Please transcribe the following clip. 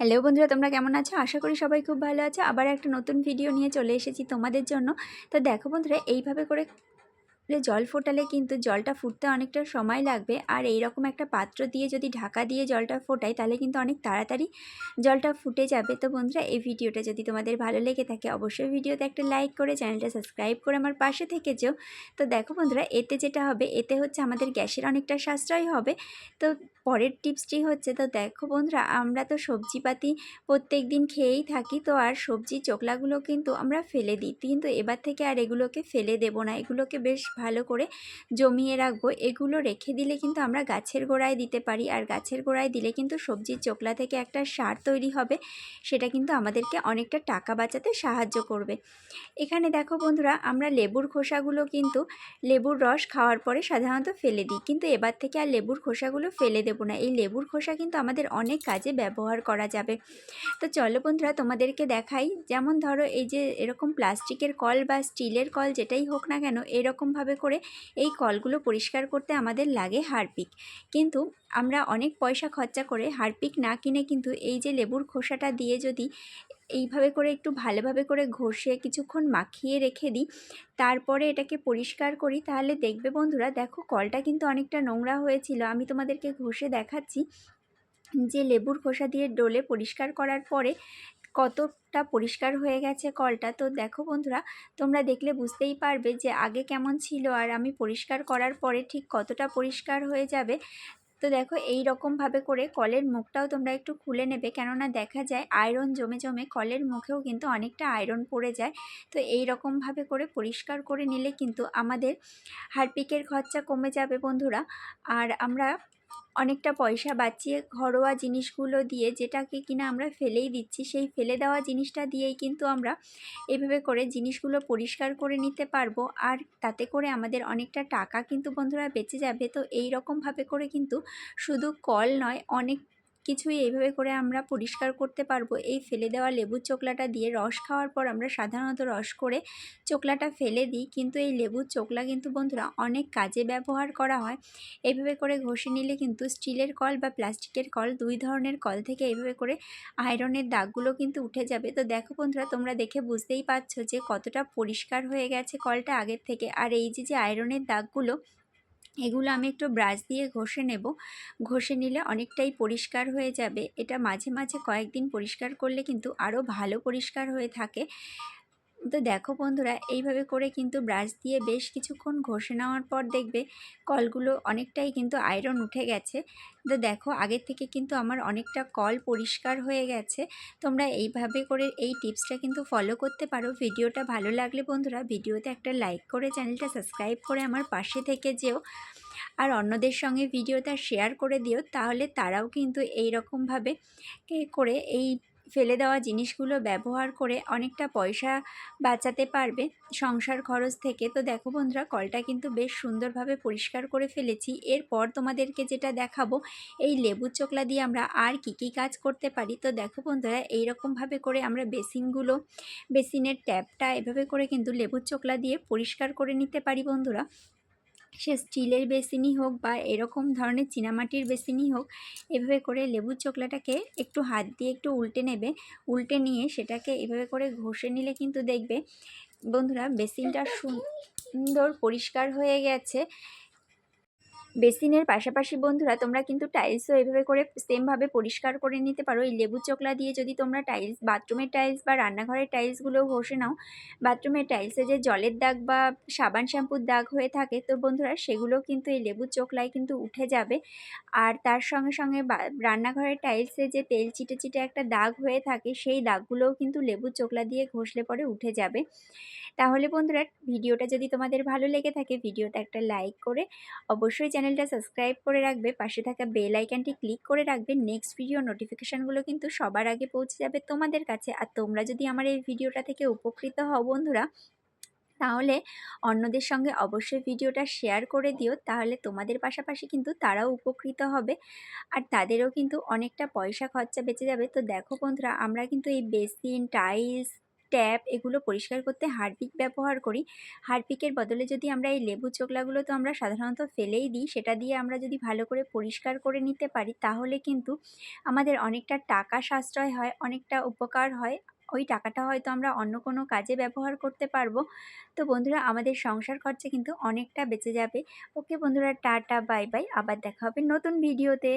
Hello বন্ধুরা, তোমরা কেমন আছো? আশা করি সবাই খুব ভালো আছো। আবার একটা নতুন ভিডিও নিয়ে চলে এসেছি তোমাদের জন্য। তো দেখো বন্ধুরা, এইভাবে করে জল ফোটালে কিন্তু জলটা ফুটতে অনেকটা সময় লাগবে। আর এই রকম একটা পাত্র দিয়ে যদি ঢাকা দিয়ে জলটা ফোটাই, তাহলে কিন্তু অনেক তাড়াতাড়ি জলটা ফুটে যাবে। তো বন্ধুরা, এই ভিডিওটা যদি তোমাদের ভালো লেগে থাকে, অবশ্যই ভিডিওতে একটা লাইক করে চ্যানেলটা সাবস্ক্রাইব করে আমার পাশে থেকে যেও। তো দেখো বন্ধুরা, এতে যেটা হবে, এতে হচ্ছে আমাদের গ্যাসের অনেকটা সাশ্রয় হবে। তো পরের টিপসটি হচ্ছে, তো দেখো বন্ধুরা, আমরা তো সবজিপাতি প্রত্যেক দিন খেয়েই থাকি, তো আর সবজি চোকলাগুলো কিন্তু আমরা ফেলে দিই। কিন্তু এবার থেকে আর এগুলোকে ফেলে দেব না। এগুলোকে বেশ ভালো করে জমিয়ে রাখব। এগুলো রেখে দিলে কিন্তু আমরা গাছের গোড়ায় দিতে পারি। আর গাছের গোড়ায় দিলে কিন্তু সবজির চোকলা থেকে একটা সার তৈরি হবে। সেটা কিন্তু আমাদেরকে অনেকটা টাকা বাঁচাতে সাহায্য করবে। এখানে দেখো বন্ধুরা, আমরা লেবুর খোসাগুলো কিন্তু লেবুর রস খাওয়ার পরে সাধারণত ফেলে দিই। কিন্তু এবার থেকে আর লেবুর খোসাগুলো ফেলে দেবো না এই লেবুর খোসা কিন্তু আমাদের অনেক কাজে ব্যবহার করা যাবে। তো চলো বন্ধুরা, তোমাদেরকে দেখাই। যেমন ধরো, এই যে এরকম প্লাস্টিকের কল বা স্টিলের কল যেটাই হোক না কেন, এরকমভাবে করে এই কলগুলো পরিষ্কার করতে আমাদের লাগে হারপিক। কিন্তু আমরা অনেক পয়সা খরচা করে হারপিক না কিনে কিন্তু এই যে লেবুর খোসাটা দিয়ে যদি এইভাবে করে একটু ভালোভাবে করে ঘষে কিছুক্ষণ মাখিয়ে রেখে দিই। তারপরে এটাকে পরিষ্কার করি। তাহলে দেখবে বন্ধুরা, দেখো কলটা কিন্তু অনেকটা নোংরা হয়েছিল। আমি তোমাদেরকে ঘষে দেখাচ্ছি যে লেবুর খোসা দিয়ে ডোলে পরিষ্কার করার পরে কতটা পরিষ্কার হয়ে গেছে কলটা। তো দেখো বন্ধুরা, তোমরা দেখলে বুঝতেই পারবে যে আগে কেমন ছিল আর আমি পরিষ্কার করার পরে ঠিক কতটা পরিষ্কার হয়ে যাবে। তো দেখো এই রকমভাবে করে কলের মুখটাও তোমরা একটু খুলে নেবে। কেননা দেখা যায় আয়রন জমে জমে কলের মুখেও কিন্তু অনেকটা আয়রন পড়ে যায়। তো এই রকমভাবে করে পরিষ্কার করে নিলে কিন্তু আমাদের হারপিকের খরচা কমে যাবে বন্ধুরা। আর আমরা অনেকটা পয়সা বাঁচিয়ে ঘরোয়া জিনিসগুলো দিয়ে যেটাকে কিনা আমরা ফেলেই দিচ্ছি, সেই ফেলে দেওয়া জিনিসটা দিয়েই কিন্তু আমরা এভাবে করে জিনিসগুলো পরিষ্কার করে নিতে পারব। আর তাতে করে আমাদের অনেকটা টাকা কিন্তু বন্ধুরা বেঁচে যাবে। তো এই রকমভাবে করে কিন্তু শুধু কল নয়, অনেক কিছুই এইভাবে করে আমরা পরিষ্কার করতে পারব। এই ফেলে দেওয়া লেবুর চোকলাটা দিয়ে রস খাওয়ার পর আমরা সাধারণত রস করে চোকলাটা ফেলে দিই। কিন্তু এই লেবুর চোকলা কিন্তু বন্ধুরা অনেক কাজে ব্যবহার করা হয়। এইভাবে করে ঘষে নিলে কিন্তু স্টিলের কল বা প্লাস্টিকের কল দুই ধরনের কল থেকে এইভাবে করে আয়রনের দাগগুলো কিন্তু উঠে যাবে। তো দেখো বন্ধুরা, তোমরা দেখে বুঝতেই পারছ যে কতটা পরিষ্কার হয়ে গেছে কলটা আগের থেকে। আর এই যে যে আয়রনের দাগগুলো এগুলো আমি একটু ব্রাশ দিয়ে ঘষে নেব। ঘষে নিলে অনেকটাই পরিষ্কার হয়ে যাবে। এটা মাঝে মাঝে কয়েকদিন পরিষ্কার করলে কিন্তু আরও ভালো পরিষ্কার হয়ে থাকে। তো দেখো বন্ধুরা, এইভাবে করে কিন্তু ব্রাশ দিয়ে বেশ কিছুক্ষণ ঘষে নেওয়ার পর দেখবে কলগুলো অনেকটাই কিন্তু আয়রন উঠে গেছে। তো দেখো, আগের থেকে কিন্তু আমার অনেকটা কল পরিষ্কার হয়ে গেছে। তোমরা এইভাবে করে এই টিপসটা কিন্তু ফলো করতে পারো। ভিডিওটা ভালো লাগলে বন্ধুরা, ভিডিওতে একটা লাইক করে চ্যানেলটা সাবস্ক্রাইব করে আমার পাশে থেকে যেও। আর অন্যদের সঙ্গে ভিডিওটা শেয়ার করে দিও, তাহলে তারাও কিন্তু এই রকমভাবে করে এই ফেলে দেওয়া জিনিসগুলো ব্যবহার করে অনেকটা পয়সা বাঁচাতে পারবে সংসার খরচ থেকে। তো দেখো বন্ধুরা, কলটা কিন্তু বেশ সুন্দরভাবে পরিষ্কার করে ফেলেছি। এরপর তোমাদেরকে যেটা দেখাবো, এই লেবু চোকলা দিয়ে আমরা আর কি কি কাজ করতে পারি? তো দেখো বন্ধুরা, এইরকমভাবে করে আমরা বেসিনগুলো, বেসিনের ট্যাপটা এভাবে করে কিন্তু লেবুর চোকলা দিয়ে পরিষ্কার করে নিতে পারি বন্ধুরা। সে স্টিলের বেসিনই হোক বা এরকম ধরনের চীনামাটির বেসিনই হোক, এভাবে করে লেবুর চোকলাটাকে একটু হাত দিয়ে একটু উল্টে নেবে। উল্টে নিয়ে সেটাকে এভাবে করে ঘষে নিলে কিন্তু দেখবে, বন্ধুরা বেসিনটা সুন্দর পরিষ্কার হয়ে গেছে। বেসিনের পাশাপাশি বন্ধুরা, তোমরা কিন্তু টাইলসও এভাবে করে সেমভাবে পরিষ্কার করে নিতে পারো। এই লেবু চোকলা দিয়ে যদি তোমরা টাইলস বাথরুমের টাইলস বা রান্নাঘরের টাইলসগুলোও ঘষে নাও, বাথরুমের টাইলসে যে জলের দাগ বা সাবান শ্যাম্পুর দাগ হয়ে থাকে, তো বন্ধুরা, সেগুলো কিন্তু এই লেবুর চোকলায় কিন্তু উঠে যাবে। আর তার সঙ্গে সঙ্গে রান্নাঘরের টাইলসে যে তেল চিটে চিটে একটা দাগ হয়ে থাকে, সেই দাগগুলোও কিন্তু লেবুর চোকলা দিয়ে ঘষলে পরে উঠে যাবে। তাহলে বন্ধুরা, ভিডিওটা যদি তোমাদের ভালো লেগে থাকে ভিডিওটা একটা লাইক করে অবশ্যই চ্যানেলটা সাবস্ক্রাইব করে রাখবে। পাশে থাকা বেল আইকনটি ক্লিক করে রাখবে। নেক্সট ভিডিও নোটিফিকেশানগুলো কিন্তু সবার আগে পৌঁছে যাবে তোমাদের কাছে। আর তোমরা যদি আমার এই ভিডিওটা থেকে উপকৃত হও বন্ধুরা, তাহলে অন্যদের সঙ্গে অবশ্যই ভিডিওটা শেয়ার করে দিও। তাহলে তোমাদের পাশাপাশি কিন্তু তারাও উপকৃত হবে। আর তাদেরও কিন্তু অনেকটা পয়সা খরচা বেঁচে যাবে। তো দেখো বন্ধুরা, আমরা কিন্তু এই বেসিন, টাইলস ট্যাপ এগুলো পরিষ্কার করতে হারপিক ব্যবহার করি। হারপিকের বদলে যদি আমরা এই লেবু চোকলাগুলো তো আমরা সাধারণত ফেলেই দিই, সেটা দিয়ে আমরা যদি ভালো করে পরিষ্কার করে নিতে পারি, তাহলে কিন্তু আমাদের অনেকটা টাকা সাশ্রয় হয়, অনেকটা উপকার হয়। ওই টাকাটা হয়তো আমরা অন্য কোনো কাজে ব্যবহার করতে পারব। তো বন্ধুরা, আমাদের সংসার খরচা কিন্তু অনেকটা বেঁচে যাবে। ওকে বন্ধুরা, টাটা, বাই বাই। আবার দেখা হবে নতুন ভিডিওতে।